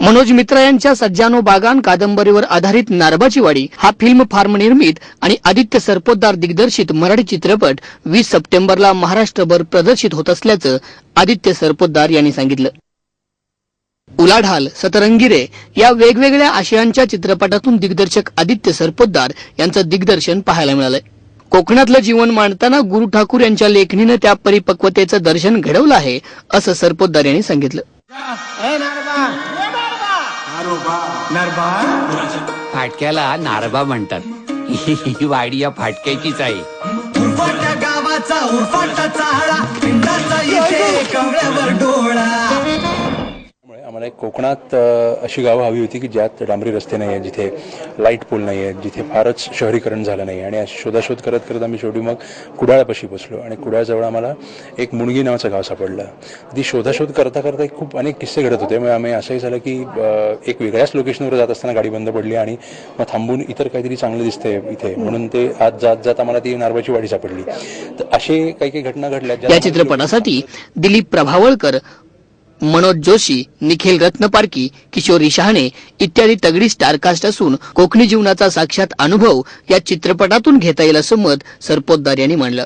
मनोज मित्रा यांच्या सज्जानो बागान कादंबरीवर आधारित नारबाची वाडी हा फिल्म फार्म निर्मित आणि आदित्य सरपोतदार दिग्दर्शित मराठी चित्रपट वीस सप्टेंबरला महाराष्ट्रभर प्रदर्शित होत असल्याचं आदित्य सरपोतदार यांनी सांगितलं. उलाढाल सतरंगिरे या वेगवेगळ्या आशयांच्या चित्रपटातून दिग्दर्शक आदित्य सरपोतदार यांचं दिग्दर्शन पाहायला मिळालंय. कोकणातलं जीवन मांडताना गुरु ठाकूर यांच्या लेखणीनं त्या परिपक्वतेचं दर्शन घडवलं आहे असं सरपोतदार यांनी सांगितलं. फाटक्याला नारबा म्हणतात. ही वाडी या फाटक्याचीच आहे. उरफाट्या गावाचा उरफाटा आम्हाला एक कोकणात अशी गावं हवी होती की ज्यात डांबरी रस्ते नाही आहेत जिथे लाइट पोल नाही आहेत जिथे फारच शहरीकरण झालं नाही आणि अशी शोधाशोध करत करत आम्ही शेवटी मग कुडाळपाशी बसलो आणि कुडाळजवळ आम्हाला एक मुणगी नावाचं गाव सापडलं. ती शोधाशोध करता करता एक खूप अनेक किस्से घडत होते. मग आम्ही असंही झालं की एक वेगळ्याच लोकेशनवर जात असताना गाडी बंद पडली आणि मग थांबून इतर काहीतरी चांगलं दिसते इथे. म्हणून ते आज जात जात आम्हाला ती नारबाची वाडी सापडली. तर असे काही काही घटना घडल्या या चित्रपटासाठी दिलीप प्रभावळकर मनोज जोशी निखिल रत्नपारकी किशोरी शहाणे इत्यादी तगडी स्टारकास्ट असून कोकणी जीवनाचा साक्षात अनुभव या चित्रपटातून घेता येईल असं मत सरपोतदार यांनी मांडलं.